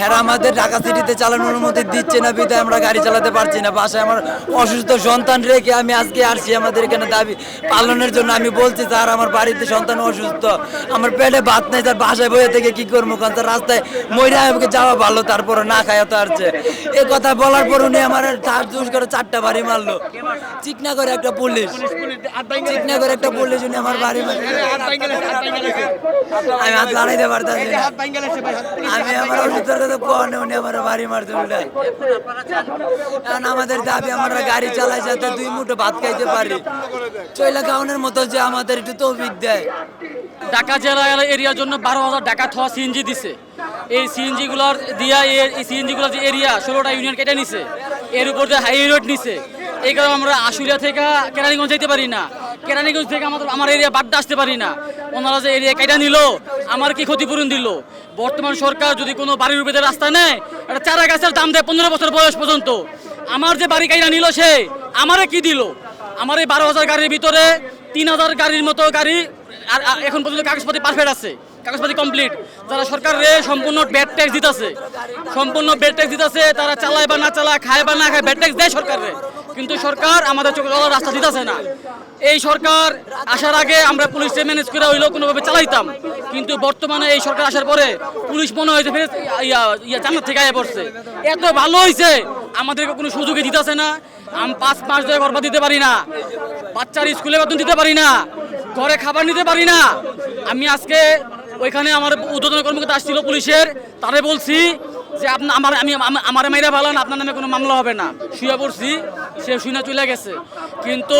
হ্যাঁ আমাদের ঢাকা সিটিতে চালানোর অনুমতি দিচ্ছে না বিধায় আমরা গাড়ি চালাতে পারছি না। বাসায় আমার অসুস্থ সন্তান রেখে আমি আজকে আসছি আমাদের এখানে দাবি পালনের জন্য আমি বলছি স্যার আমার বাড়িতে সন্তান অসুস্থ। আমার পেটে ভাত নাই স্যার বাসায় বয়ে থেকে কি করব? কারণ স্যার রাস্তায় ময়রা আমাকে যাওয়া ভালো তারপরে না খায় তো আসছে। এ কথা বলার পর উনি আমার তার জুস করে চারটা বাড়ি মারলো। চিকনা করে একটা পুলিশ। চিকনা করে একটা পুলিশ উনি আমার বাড়ি মারলো। আমি হাত লাড়াইতে পারতাছি না। আমি আমার অসুস্থর আমাদের দাবি, আমরা গাড়ি চালাই যাতে দুই মুঠো ভাত খাইতে পারি। চৈলা গাউনের মতো যে আমাদের একটু তৌফিক দেয়। ঢাকা জেলা এরিয়ার জন্য বারো হাজার টাকা থা সিএনজি দিছে। এই সিএনজি গুলোর দিয়া এই সিএনজি গুলোর যে এরিয়া, ষোলোটা ইউনিয়ন কেটে নিছে। এর উপর যে হাইওয়ে রোড নিছে। এই কারণে আমরা আশুলিয়া থেকে কেরানীগঞ্জ যেতে পারি না। কেরানীগঞ্জ থেকে আমাদের আমার এরিয়া বাড্ডা আসতে পারি না। ওনারা যে এরিয়া কেটে নিল, আমার কি ক্ষতিপূরণ দিল? বর্তমান সরকার যদি কোনো বাড়ির উপরে রাস্তা নেয়, একটা চারা গাছের দাম দেয় পনেরো বছর বয়স পর্যন্ত। আমার যে বাড়ি কাইরা নিল সে, আমারে কি দিল? আমার এই বারো হাজার গাড়ির ভিতরে তিন হাজার গাড়ির মতো গাড়ি আর আর এখন পর্যন্ত কাগজপাতি পারফেক্ট আছে। কাগজপাতি কমপ্লিট যারা সরকারে সম্পূর্ণ ব্যাড ট্যাক্স দিতেছে। সম্পূর্ণ ব্যাড ট্যাক্স দিতেছে, তারা চালায় বা না চালায়, খায় বা না খায় ব্যাড ট্যাক্স দেয় সরকারে কিন্তু সরকার আমাদের চোখে জলের রাস্তা দিতেছে না। এই সরকার আসার আগে আমরা পুলিশে ম্যানেজ করে হইলেও কোনোভাবে চালাইতাম। কিন্তু বর্তমানে এই সরকার আসার পরে পুলিশ মনে হয়েছে ফের ইয়া জান্নাত থেকে আয় পড়ছে। এত ভালো হয়েছে আমাদেরকে কোনো সুযোগই দিতেছে না। আমি পাঁচ মাস ধরে বরবাদ দিতে পারি না। বাচ্চার স্কুলে বেতন দিতে পারি না। ঘরে খাবার নিতে পারি না। আমি আজকে ওইখানে আমার উদ্বোধন কর্মকর্তা আসছিল পুলিশের, তারে বলছি যে আপনার আমার আমি আম- আমার মাইরা ভালান আপনার নামে কোনো মামলা হবে না। শুয়ে পড়ছি। সে শুনে চলে গেছে কিন্তু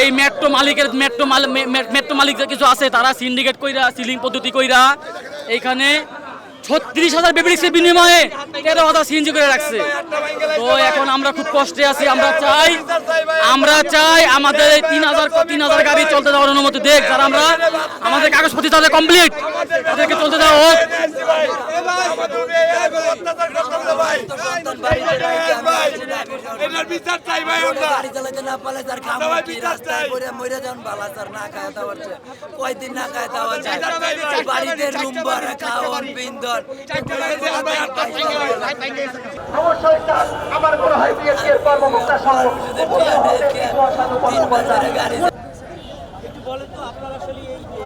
এই মেট্রো মালিকের মেট্রো মালিক মেট্রো মালিক কিছু আছে তারা সিন্ডিকেট কইরা সিলিং পদ্ধতি কইরা এইখানে ছত্রিশ হাজার বেবিডিক্সের বিনিময়ে তেরো হাজার সিএনজি করে রাখছে তো এখন আমরা খুব কষ্টে আছি আমরা চাই আমরা চাই আমাদের এই তিন হাজার তিন হাজার গাড়ি চলতে দেওয়ার অনুমতি দেখ যারা আমরা আমাদের কাগজপত্র তাদের কমপ্লিট তাদেরকে চলতে দেওয়া হোক সন্তান বাড়িতে রেখে আমি আসছি না, আমি এটার বিচার চাই ভাই আমরা। গাড়ি চালাতে না পারলে স্যার সবাই বিচার চাই। পড়ে মরে যান বালা স্যার না খায় তা হচ্ছে কয়দিন না খায় তা চাই ভাই। বাড়িতে রুম ভাড়া খাওয়ান বিন্দন অবশ্যই তার আমার মনে হয় বিএনপির কর্মকর্তা সহ গাড়ি আমাদের